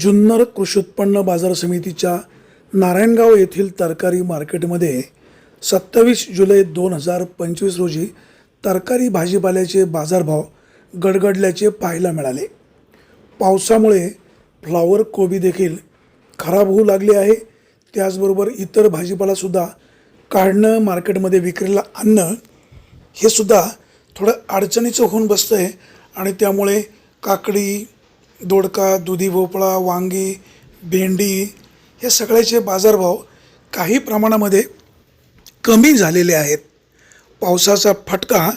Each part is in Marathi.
जुन्नर कृषी उत्पन्न बाजार समितीच्या नारायणगाव येथील तरकारी मार्केटमध्ये सत्तावीस जुलै दोन हजार पंचवीस रोजी तरकारी भाजीपाल्याचे बाजारभाव गडगडल्याचे पाहायला मिळाले. पावसामुळे फ्लॉवर कोबी देखील खराब होऊ लागली आहे. त्याचबरोबर इतर भाजीपालासुद्धा काढणं मार्केटमध्ये विक्रीला आणणं हे सुद्धा थोडं अडचणीचं होऊन बसतं आहे आणि त्यामुळे काकडी दोडका दुधी भोपळा वांगी भेंडी हे सगळ्याचे बाजारभाव काही प्रमाणामध्ये कमी झालेले आहेत. पावसाचा फटका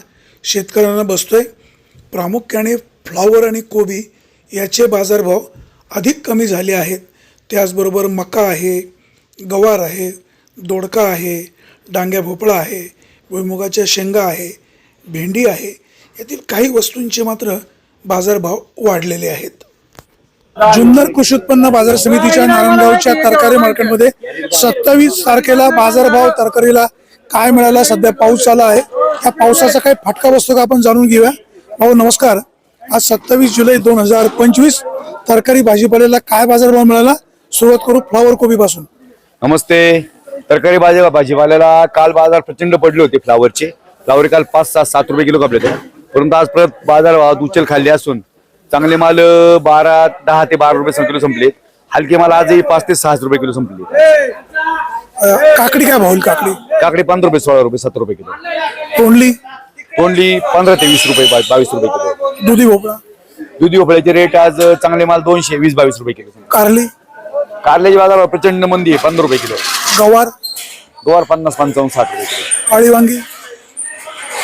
शेतकऱ्यांना बसतो आहे प्रामुख्याने फ्लॉवर आणि कोबी याचे बाजारभाव अधिक कमी झाले आहेत. त्याचबरोबर मका आहे गवार आहे दोडका आहे डांग्या भोपळा आहे भुईमुगाच्या शेंगा आहे भेंडी आहे. यातील काही वस्तूंचे मात्र बाजारभाव वाढलेले आहेत. जुन्नर कृषी उत्पन्न बाजार समितीच्या नारायणगावच्या तरकारी मार्केटमध्ये सत्तावीस तारखेला बाजारभाव तरकारीला काय मिळाला? सध्या पाऊस चालू आहे. या पावसाचा काही फटका बसतो का? आपण जाणून घेऊया. भाऊ नमस्कार. आज सत्तावीस जुलै दोन हजार पंचवीस तरकारी भाजीपाल्याला काय बाजारभाव मिळाला? सुरुवात करू फ्लावर कोबी पासून नमस्ते. तरकारी भाजी भाजीपाल्याला काल बाजार प्रचंड पडले होते फ्लावरचे. फ्लावर काल पाच सात सात रुपये किलो कापले होते. परंतु आज परत बाजार उचल खाल्ली असून चांगले माल बारा दहा ते बारा रुपये किलो संपले. हलके माल आजही पाच ते सहा रुपये किलो संपले. अं, काकडी काय भाऊ काकडी? काकडे पंधरा रुपये सोळा रुपये सतरा रुपये किलो. तोंडली? तोंडली पंधरा ते वीस रुपये बा- बावीस रुपये किलो. दुधी भोपळा? दुधी भोपळ्याचे रेट आज चांगले माल दोनशे वीस बावीस रुपये किलो. कारली? कारल्याचे बाजार भाव प्रचंड मंदी आहे पंधरा रुपये किलो. गवार? गवार पन्नास पंचावन्न साठ रुपये किलो. काळी वांगी?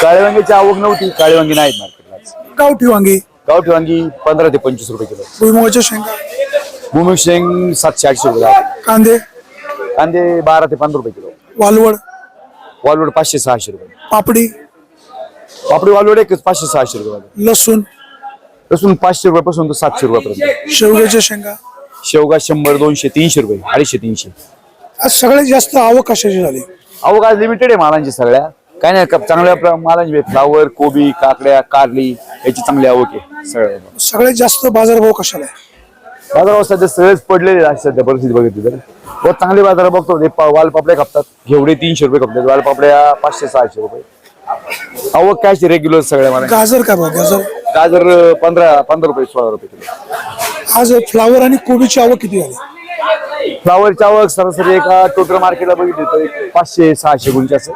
काळे वांग्याची आवक नव्हती काळे वांगी नाहीत मार्केटला. गावठी वांगी? गावठी वांगी पंधरा ते पंचवीस रुपये किलो. भुईमुगाच्या शेंगा? भूमी शेंग सातशे आठशे रुपये जाते. कांदे? कांदे बारा ते पंधरा रुपये किलो. वालवड? वालवड पाचशे सहाशे रुपये. पापडी? पापडी वालवड एकच पाचशे सहाशे रुपये. लसूण? लसूण पाचशे रुपयापासून तर सातशे रुपयापर्यंत. शेवग्याच्या शेंगा? शेवगा शंभर दोनशे तीनशे रुपये अडीचशे तीनशे. आज सगळ्यात जास्त आवक कशाची झाली? अहो काय लिमिटेड आहे मालांची सगळ्या. काय नाही का- चांगल्या प्र- मालांची फ्लावर कोबी काकड्या कारली याची चांगली आवक आहे सगळ्या सगळ्यात जास्त बाजारभाव कशाला आहे? बाजारावर सध्या सगळेच पडलेले आहे सध्या परिस्थिती बघितली तर. बहुत चांगले बाजार बघतो. ते पा- वालपापड्या खपतात. घेवडे तीनशे रुपये खपतात. वालपापड्या पाचशे सहाशे रुपये. आवक काय रेग्युलर सगळ्या मला गाजर काय भाव? गाजर? गाजर अं, पंधरा पंधरा रुपये सोळा रुपये किलो. आज फ्लावर आणि कोबीची आवक किती झाली? फ्लावरची आवक सरासरी एका टोटल मार्केटला बघितली तर एक पाचशे सहाशे गुंठे असं.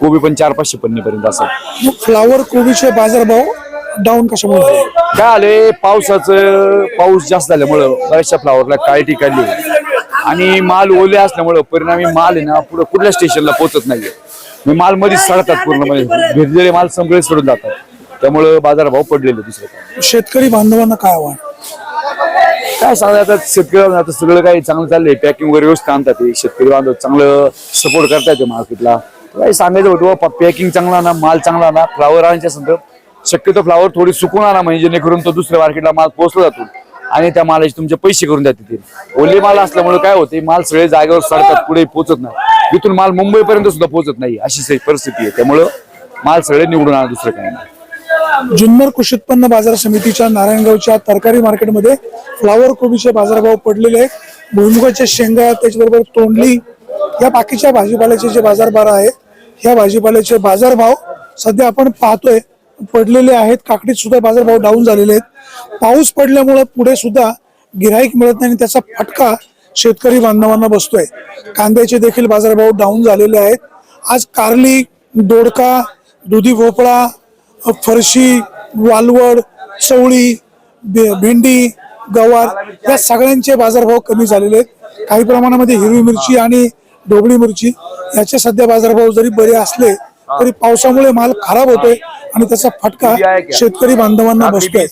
कोबी पण चार पाचशे पन्नीपर्यंत असं मग फ्लावर कोबीचे बाजारभाव डाऊन कशामुळे झाले? काय आले पावसाचं पाऊस जास्त झाल्यामुळं बऱ्याचशा फ्लावरला काळी टिकाली आणि माल ओले असल्यामुळं परिणामी माल आहे ना पुढे कुठल्या स्टेशनला पोहोचत नाहीये. मग माल मध्येच सडतात पूर्णपणे. भेटलेले माल सगळे सोडून जातात. त्यामुळं बाजारभाव पडलेले दुसरे काय. शेतकरी बांधवांना काय आव्हान? काय सांगतात आता शेतकरी आता सगळं काही चांगलं चाललंय. पॅकिंग वगैरे व्यवस्थित आणतात ते शेतकरी बांधव चांगलं सपोर्ट करतात ते मार्केटला काही सांगायचं होतं पॅकिंग चांगला ना माल चांगला ना फ्लावर आणायच्या संदर्भ शक्यतो फ्लावर थोडी सुकून आणा म्हणजे जेणेकरून तो दुसऱ्या मार्केटला माल पोहोचला जातो. आणि त्या मालाचे तुमचे पैसे करून द्या तिथे. ओले माल असल्यामुळे काय होते माल सगळे जागेवर सडतात पुढे पोहोचत नाही. इथून माल मुंबईपर्यंत सुद्धा पोहोचत नाही अशी परिस्थिती आहे. त्यामुळं माल सगळे निवडून आणा दुसरं काही नाही. जुन्नर कृषी उत्पन्न बाजार समितीच्या नारायणगावच्या तरकारी मार्केटमध्ये फ्लावर कोबीचे बाजारभाव पडलेले आहेत. भुईमुगाच्या शेंगा त्याच्याबरोबर तोंडली या बाकीच्या भाजीपाल्याचे जे बाजारभार आहे ह्या भाजीपाल्याचे बाजारभाव सध्या आपण पाहतोय. पडलेले आहेत. काकडीत सुद्धा बाजारभाव डाऊन झालेले आहेत. पाऊस पडल्यामुळे पुढे सुद्धा गिराईक मिळत नाही आणि त्याचा फटका शेतकरी बांधवांना बसतोय. कांद्याचे देखील बाजारभाव डाऊन झालेले आहेत. आज कारली दोडका दुधी भोपळा फरशी वालवड चवळी भेंडी गवार या सगळ्यांचे बाजारभाव कमी झालेले आहेत. काही प्रमाणामध्ये हिरवी मिरची आणि ढोबळी मिरची याचे सध्या बाजारभाव जरी बरे असले तरी पावसामुळे माल खराब होतोय आणि त्याचा फटका शेतकरी बांधवांना बसतोय.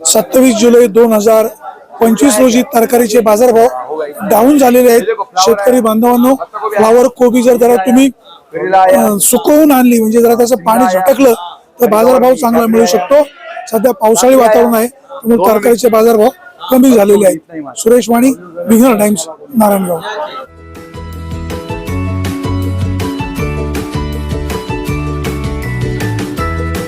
सत्तावीस जुलै दोन हजार पंचवीस रोजी तरकारीचे बाजारभाव डाऊन झालेले आहेत. शेतकरी बांधवांनो फ्लावर कोबी जर जरा तुम्ही सुकवून आणली म्हणजे जरा त्याचं पाणी झटकलं तर बाजारभाव चांगला मिळू शकतो. सध्या पावसाळी वातावरण आहे त्यामुळे तरकारीचे बाजारभाव कमी झालेले आहेत. सुरेश वाणी विघ्नर टाइम्स नारायणगाव.